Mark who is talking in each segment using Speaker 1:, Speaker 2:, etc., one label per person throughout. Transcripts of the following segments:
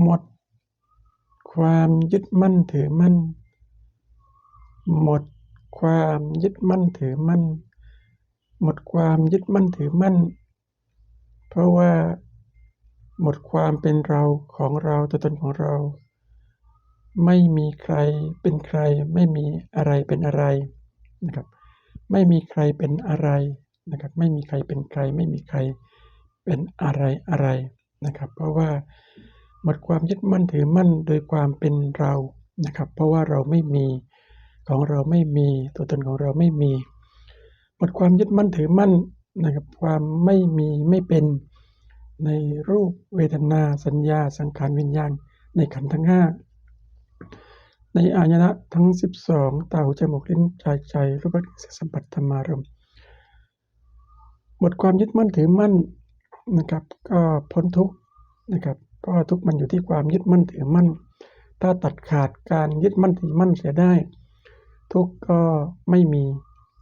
Speaker 1: หมด ความยึดมั่นถือมั่น หมด ความยึดมั่นถือมั่น หมดความยึดมั่นถือมั่น เพราะว่า หมดความเป็นเราของเราตัวตนของเรา ไม่มีใครเป็นใคร ไม่มีอะไรเป็นอะไรนะครับ ไม่มีใครเป็นอะไรนะครับ ไม่มีใครเป็นใคร ไม่มีใครเป็นอะไรอะไรนะครับ เพราะว่า หมดความยึดมั่นถือมั่นโดยความเป็นเรานะครับ เพราะว่าเราไม่มีของเราไม่มีตัวตนของเราไม่มี หมดความยึดมั่นถือมั่นนะครับ ความไม่มีไม่เป็นในรูปเวทนาสัญญาสังขารวิญญาณในขันธ์ทั้งห้าในอายนะทั้ง 12 ตาหูจมูกลิ้นกายใจรูปรสสัมผัสธรรมารมหมดความยึดมั่นถือมั่นนะครับ ก็พ้นทุกนะครับ ราะทุกมันอยู่ที่ความยึดมั่นถือมั่น ถ้าตัดขาดการยึดมั่นถือมั่นเสียได้ ทุกก็ไม่มี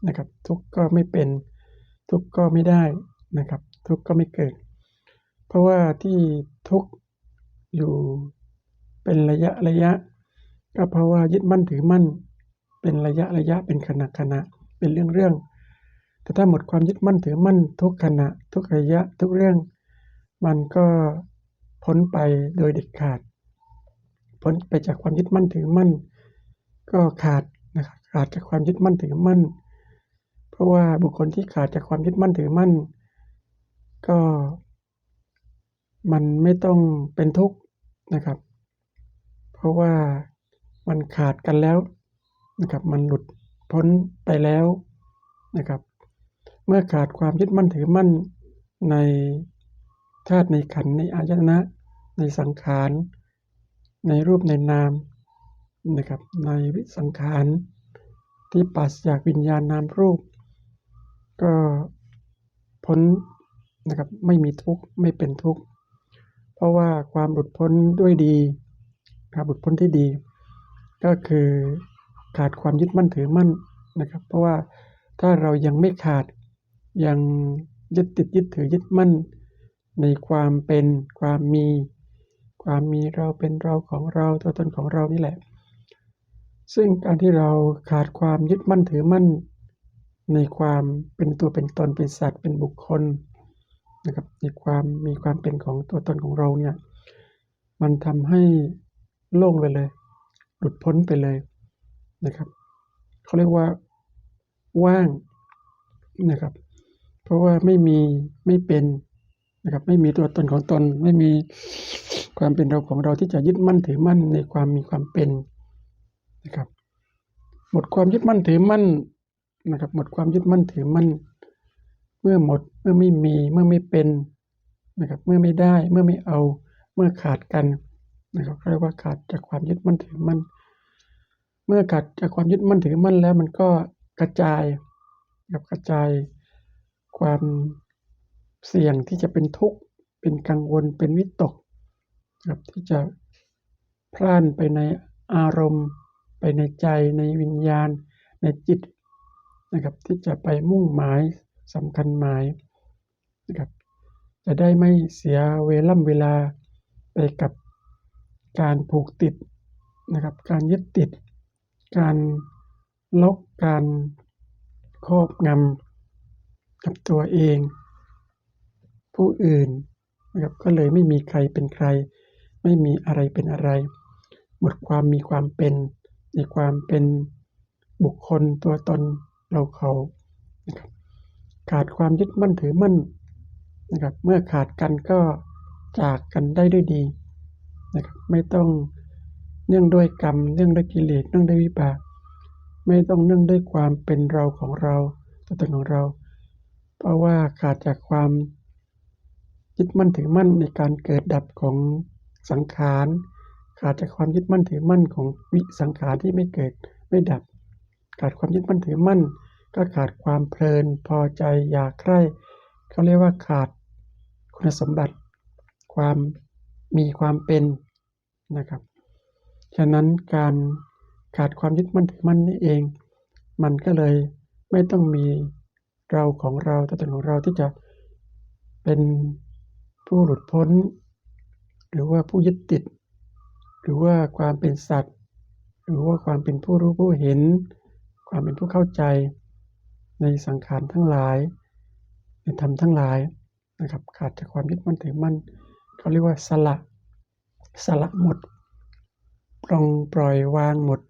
Speaker 1: นะครับ ทุกก็ไม่เป็น ทุกก็ไม่ได้นะครับ ทุกก็ไม่เกิด เพราะว่าที่ทุกอยู่เป็นระยะระยะ ก็เพราะว่ายึดมั่นถือมั่น เป็นระยะระยะเป็นขณะขณะเป็นเรื่องเรื่องแต่ถ้าหมดความยึดมั่นถือมั่นทุกขณะ ทุกระยะทุกเรื่อง มันก็ พ้นไปโดยเด็ดขาด พ้นไปจากความยึดมั่นถือมั่น ก็ขาดนะครับขาดจากความยึดมั่นถือมั่น เพราะว่าบุคคลที่ขาดจากความยึดมั่นถือมั่น ก็ มันไม่ต้องเป็นทุกข์นะครับ เพราะว่ามันขาดกันแล้วนะครับ มันหลุดพ้นไปแล้วนะครับ เมื่อขาดความยึดมั่นถือมั่นในธาตุในขันในอายตนะ ในสังขาร ในรูปในนามนะครับในวิสังขารที่ปัสจากวิญญาณนามรูป ก็พ้นนะครับไม่มีทุกข์ไม่เป็นทุกข์ เพราะว่าความหลุดพ้นด้วยดีครับหลุดพ้นที่ดี ก็คือขาดความยึดมั่นถือมั่นนะครับ เพราะว่าถ้าเรายังไม่ขาดยังยึดติดยึดถือยึดมั่น ในความเป็นความมี ความมีเราเป็นเราของเราตัวตนของเรานี่แหละ ซึ่งการที่เราขาดความยึดมั่นถือมั่น ในความเป็นตัวเป็นตนเป็นสัตว์เป็นบุคคลนะครับในความมีความเป็นของตัวตนของเราเนี่ยมันทำให้โล่งไปเลย หลุดพ้นไปเลยนะครับเขาเรียกว่าว่างนะครับ เพราะว่าไม่มีไม่เป็น นะครับไม่มีตัวตนของตน ไม่มีความเป็นเราของเราที่จะยึดมั่นถือมั่นในความมีความเป็นนะครับ หมดความยึดมั่นถือมั่นนะครับ หมดความยึดมั่นถือมั่น เมื่อหมดเมื่อไม่มีเมื่อไม่เป็นนะครับ เมื่อไม่ได้เมื่อไม่เอา เมื่อขาดกันนะครับเรียกว่าขาดจากความยึดมั่นถือมั่น เมื่อขาดจากความยึดมั่นถือมั่นแล้วมันก็กระจายกับกระจายความ เสี่ยงที่จะเป็นทุกข์เป็นกังวลเป็นวิตกครับที่จะพล่านไปในอารมณ์ ไปในใจในวิญญาณ ในจิตนะครับที่จะไปมุ่งหมายสำคัญหมายนะครับจะได้ไม่เสียเวล่ำเวลาไปกับการผูกติดนะครับการยึดติด การลกการครอบงำกับตัวเอง ผู้อื่นนะครับก็เลยไม่มีใครเป็นใคร ไม่มีอะไรเป็นอะไร หมดความมีความเป็นในความเป็นบุคคลตัวตนเราเขานะครับขาดความยึดมั่นถือมั่นนะครับเมื่อขาดกันก็จากกันได้ด้วยดีนะครับไม่ต้องเนื่องด้วยกรรมเนื่องด้วยกิเลสเนื่องด้วยวิบากไม่ต้องเนื่องด้วยความเป็นเราของเราตัวตนของเรา เพราะว่าขาดจากความ ยึดมั่นถือมั่นในการเกิดดับของสังขารขาดจากความยึดมั่นถือมั่นของวิสังขารที่ไม่เกิดไม่ดับ ขาดความยึดมั่นถือมั่น ก็ขาดความเพลินพอใจอยากใคร่เขาเรียกว่าขาดคุณสมบัติ ความมีความเป็นนะครับ ฉะนั้นการขาดความยึดมั่นถือมั่นนี่เอง มันก็เลยไม่ต้องมีเราของเราตัวตนของเราที่จะเป็น ผู้หลุดพ้น หรือว่าผู้ยึดติด หรือว่าความเป็นสัตว์ หรือว่าความเป็นผู้รู้ผู้เห็น ความเป็นผู้เข้าใจ ในสังขารทั้งหลาย ในธรรมทั้งหลายนะครับขาดจากความยึดมั่นถือมั่นเขาเรียกว่าสละสละหมดปลงปล่อยวางหมด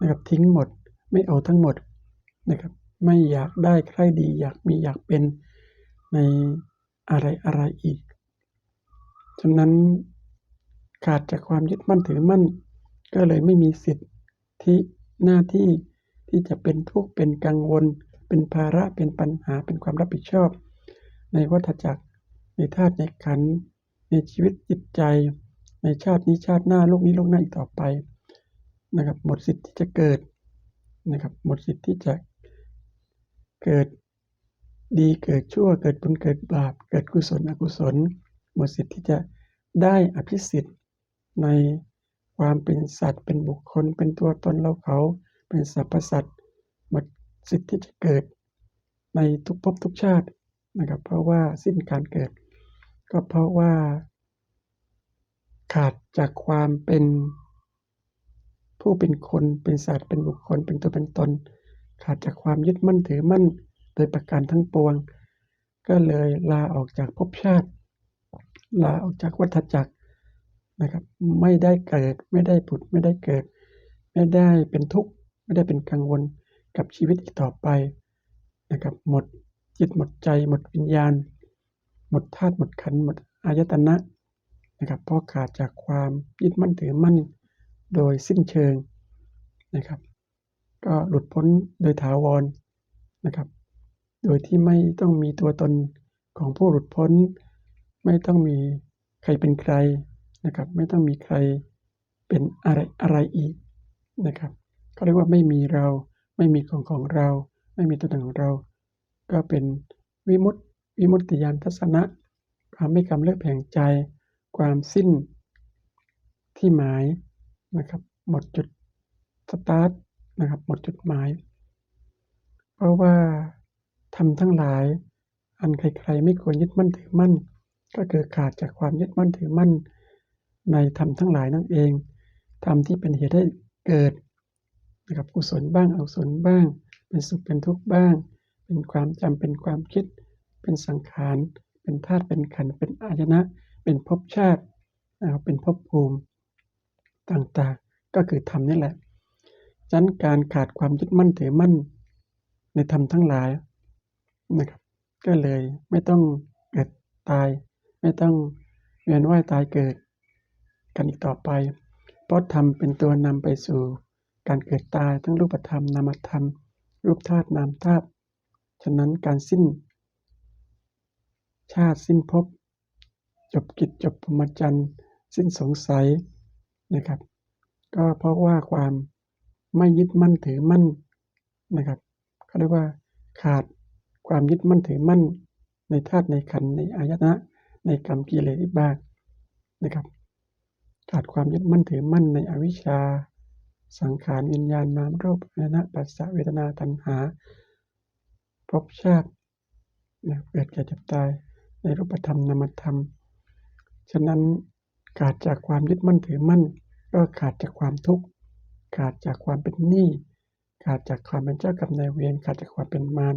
Speaker 1: นะครับทิ้งหมดไม่เอาทั้งหมดนะครับไม่อยากได้ใครดี อยากมีอยากเป็นในอะไรอะไรอีก ฉะนั้นขาดจากความยึดมั่นถือมั่น ก็เลยไม่มีสิทธิหน้าที่ที่จะเป็นทุกข์เป็นกังวล เป็นภาระเป็นปัญหาเป็นความรับผิดชอบ ในวัฏจักรในธาตุในขัน ในชีวิตจิตใจ ในชาตินี้ชาติหน้าโลกนี้โลกหน้าอีกต่อไปนะครับ หมดสิทธิ์ที่จะเกิดนะครับ หมดสิทธิ์ที่จะเกิดดีเกิดชั่วเกิดบุญเกิดบาป เกิดกุศลอกุศล หมดสิทธิ์ที่จะได้อภิสิทธิ์ในความเป็นสัตว์ เป็นบุคคล เป็นตัวตนเราเขา เป็นสรรพสัตว์หมดสิทธิ์ที่จะเกิด ในทุกภพทุกชาตินะครับ เพราะว่าสิ้นการเกิด ก็เพราะว่า ขาดจากความเป็นผู้เป็นคนเป็นสัตว์เป็นบุคคล เป็นตัวเป็นตน ขาดจากความยึดมั่นถือมั่นโดยประการทั้งปวง ก็เลยลาออกจากภพชาติ ลาออกจากวัฏจักรนะครับ ไม่ได้เกิดไม่ได้ผุดไม่ได้เกิด ไม่ได้เป็นทุกข์ไม่ได้เป็นกังวลกับชีวิตอีกต่อไปนะครับ หมดจิตหมดใจ หมดวิญญาณ หมดธาตุหมดขันธ์หมดอายตนะนะครับเพราะขาดจากความยึดมั่นถือมั่นโดยสิ้นเชิงนะครับ ก็หลุดพ้นโดยถาวรนะครับ โดยที่ไม่ต้องมีตัวตนของผู้หลุดพ้น ไม่ต้องมีใครเป็นใครนะครับ ไม่ต้องมีใครเป็นอะไรอะไรอีกนะครับเขาเรียกว่าไม่มีเรา ไม่มีของของเรา ไม่มีตัวตนของเรา ก็เป็นวิมุตติวิมุตติญาณทัศนะ ความไม่กำเริบแห่งใจ ความสิ้นที่หมายนะครับหมดจุดสตาร์ทนะครับหมดจุดหมาย เพราะว่าทำทั้งหลายอันใครๆไม่ควรยึดมั่นถือมั่น ก็คือขาดจากความยึดมั่นถือมั่นในธรรมทั้งหลายนั่นเองธรรมที่เป็นเหตุให้เกิดนะครับกุศลบ้างอกุศลบ้าง เป็นสุขเป็นทุกข์บ้าง เป็นความจำเป็นความคิด เป็นสังขาร เป็นธาตุเป็นขันเป็นอายนะ เป็นภพชาตินะครับเป็นภพภูมิต่างๆ ก็คือธรรมนี่แหละฉะนั้นการขาดความยึดมั่นถือมั่นในธรรมทั้งหลายนะครับก็เลยไม่ต้องเกิดตาย ไม่ต้องเวียนว่ายตายเกิด กันอีกต่อไป เพราะธรรมเป็นตัวนำไปสู่การเกิดตายทั้งรูปธรรมนามธรรม รูปธาตุนามธาตุฉะนั้นการสิ้น ชาติสิ้นภพจบกิจจบพรมจรรย์สิ้นสงสัยนะครับ ก็เพราะว่าความไม่ยึดมั่นถือมั่นนะครับเขาเรียกว่าขาดความยึดมั่นถือมั่นในธาตุในขันในอายตนะ ในกรรมกิเลสวิบากนะครับ ขาดความยึดมั่นถือมั่นในอวิชชา สังขารวิญญาณนามรูปอายตนะปัสสะเวทนาตัณหาภพชาติเกิดแก่เจ็บตายในรูปธรรมนามธรรม ฉะนั้นขาดจากความยึดมั่นถือมั่น ก็ขาดจากความทุกข์ ขาดจากความเป็นหนี้ ขาดจากความเป็นเจ้ากับนายเวร ขาดจากความเป็นมาร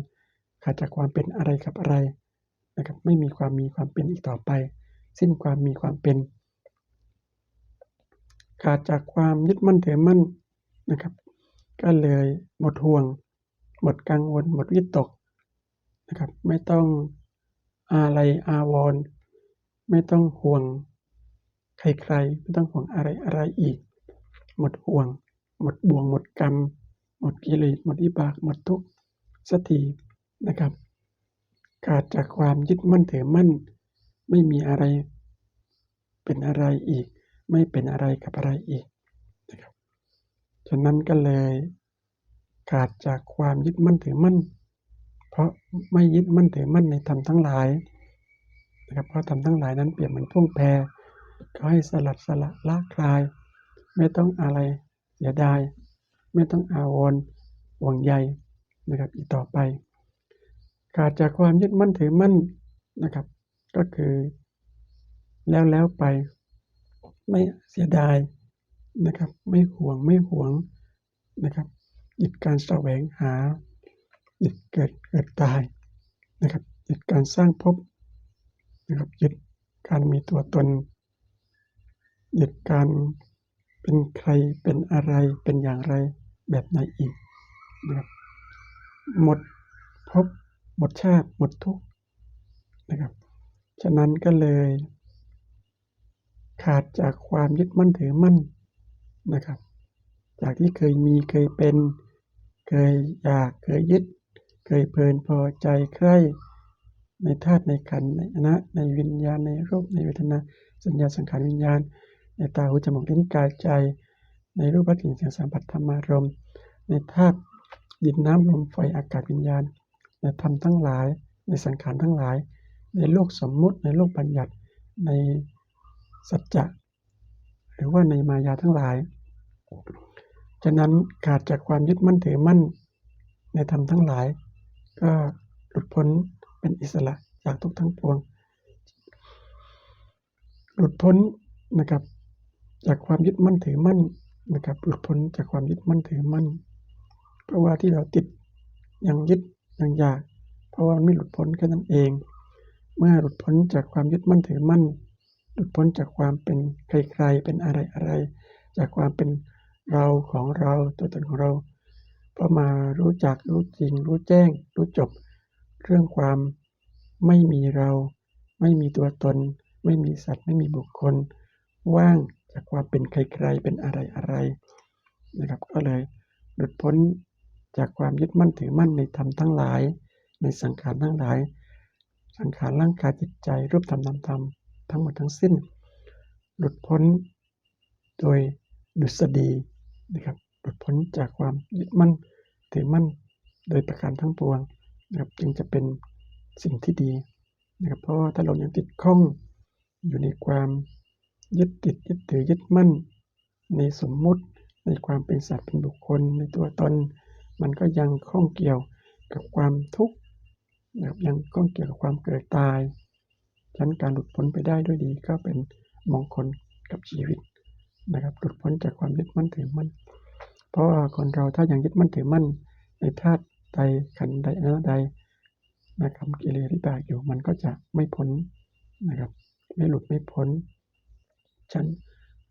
Speaker 1: ขาดจากความเป็นอะไรกับอะไร นะครับไม่มีความมีความเป็นอีกต่อไป สิ้นความมีความเป็น ขาดจากความยึดมั่นถือมั่นนะครับ ก็เลยหมดห่วง หมดกังวล หมดวิตกนะครับ ไม่ต้องอะไรอาวรณ์ไม่ต้องห่วงใครๆ ไม่ต้องห่วงอะไรอะไรอีก หมดห่วง หมดบ่วง หมดกรรม หมดกิเลสหมดวิบาก หมดทุกข์สักทีนะครับ ขาดจากความยึดมั่นถือมั่น ไม่มีอะไร เป็นอะไรอีก ไม่เป็นอะไรกับอะไรอีกนะครับฉะนั้นก็เลย ขาดจากความยึดมั่นถือมั่น เพราะไม่ยึดมั่นถือมั่นในธรรมทั้งหลายนะครับเพราะธรรมทั้งหลายนั้นเปรียบเหมือนพุ่งแพเขาให้สลัดสละละคลาย ไม่ต้องอะไรเสียดาย ไม่ต้องอาวรห่วงใยนะครับอีกต่อไป ขาดจากความยึดมั่นถือมั่นนะครับ ก็คือ แล้วแล้วไป ไม่เสียดายนะครับ ไม่หวงไม่หวงนะครับหยุดการแสวงหาหยุดเกิดเกิดตายนะครับหยุดการสร้างภพนะครับหยุดการมีตัวตนหยุดการเป็นใครเป็นอะไรเป็นอย่างไรแบบไหนอีกนะครับหมดภพ หมดชาติหมดทุกข์นะครับ ฉะนั้นก็เลย ขาดจากความยึดมั่นถือมั่นนะครับ จากที่เคยมีเคยเป็น เคยอยากเคยยึด เคยเพลินพอใจใคร่ในธาตุในขันในอนะในวิญญาณในรูปในเวทนาสัญญาสังขารวิญญาณ ในตาหูจมูกลิ้นกายใจ ในรูปรสกลิ่นเสียงสัมผัสธรรมารมณ์ในธาตุดินน้ำลมไฟอากาศวิญญาณ ในธรรมทั้งหลาย ในสังขารทั้งหลาย ในโลกสมมุติ ในโลกบัญญัติ ในสัจจะหรือว่าในมายาทั้งหลาย ฉะนั้นขาดจากความยึดมั่นถือมั่นในธรรมทั้งหลาย ก็หลุดพ้นเป็นอิสระจากทุกทั้งปวง หลุดพ้นนะครับจากความยึดมั่นถือมั่นนะครับหลุดพ้นจากความยึดมั่นถือมั่น เพราะว่าที่เราติดยังยึด ยังอยาก เพราะว่ามันไม่หลุดพ้นแค่นั้นเอง เมื่อหลุดพ้นจากความยึดมั่นถือมั่น หลุดพ้นจากความเป็นใครๆเป็นอะไรๆจากความเป็นเราของเราตัวตนของเราพอมารู้จักรู้จริง รู้แจ้ง รู้จบ เรื่องความไม่มีเรา ไม่มีตัวตน ไม่มีสัตว์ ไม่มีบุคคล ว่างจากความเป็นใครๆเป็นอะไรๆนะครับ ก็เลยหลุดพ้น จากความยึดมั่นถือมั่นในธรรมทั้งหลาย ในสังขารทั้งหลาย สังขารร่างกายจิตใจรูปธรรมนามธรรมทั้งหมดทั้งสิ้น หลุดพ้นโดยดุษฎีนะครับหลุดพ้นจากความยึดมั่นถือมั่นโดยประการทั้งปวงนะครับจึงจะเป็นสิ่งที่ดีนะครับเพราะถ้าเรายังติดข้องอยู่ในความยึดติดยึดถือยึดมั่น ในสมมุติในความเป็นสัตว์เป็นบุคคลในตัวตน มันก็ยังข้องเกี่ยวกับความทุกข์นะครับยังข้องเกี่ยวกับความเกิดตายฉะนั้นการหลุดพ้นไปได้ด้วยดีก็เป็นมงคลกับชีวิตนะครับหลุดพ้นจากความยึดมั่นถือมั่น เพราะว่าคนเราถ้ายังยึดมั่นถือมั่น ในธาตุใดขันใดอนะใดนะครับกิเลสวิบากอยู่มันก็จะไม่พ้นนะครับ ไม่หลุดไม่พ้นฉัน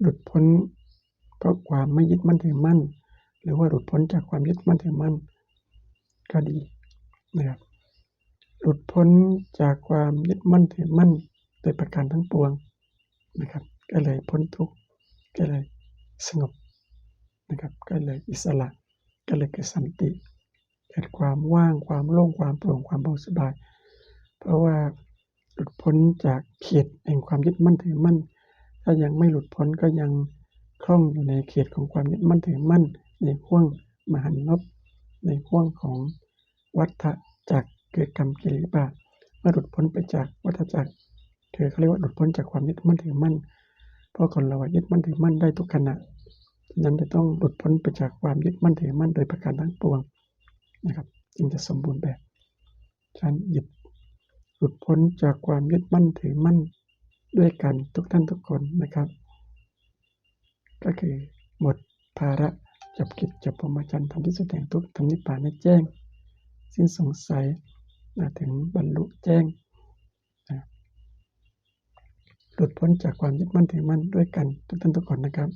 Speaker 1: หลุดพ้นเพราะความไม่ยึดมั่นถือมั่น หรือว่าหลุดพ้นจากความยึดมั่นถือมั่นก็ดีนะครับหลุดพ้นจากความยึดมั่นถือมั่นโดยประการทั้งปวงนะครับ ก็เลยพ้นทุกข์ก็เลยสงบนะครับ ก็เลยอิสระก็เลยเกิดสันติเกิดความว่างความโล่งความโปร่งความเบาสบาย เพราะว่าหลุดพ้นจากเขตแห่งความยึดมั่นถือมั่น ถ้ายังไม่หลุดพ้นก็ยังคล่องอยู่ในเขตของความยึดมั่นถือมั่น ในห่วงมหันนบในห่วงของวัฏจักรเกิดกรรมกิเลสบาเมื่อหลุดพ้นไปจากวัฏจักรคือเขาเรียกว่าหลุดพ้นจากความยึดมั่นถือมั่นเพราะคนเรายึดมั่นถือมั่นได้ทุกขณะนั้นจะต้องหลุดพ้นไปจากความยึดมั่นถือมั่นโดยประการทั้งปวงนะครับ จึงจะสมบูรณ์แบบฉันหยุดหลุดพ้นจากความยึดมั่นถือมั่นด้วยกันทุกท่านทุกคนนะครับ ก็คือหมดภาระ จบกิจจบพรหมจรรย์ทำที่สุดแห่งทุกทำนิพพานให้แจ้ง สิ้นสงสัยถึงบรรลุแจ้งหลุดพ้นจากความยึดมั่นถือมั่นด้วยกันทุกท่านทุกคนนะครับ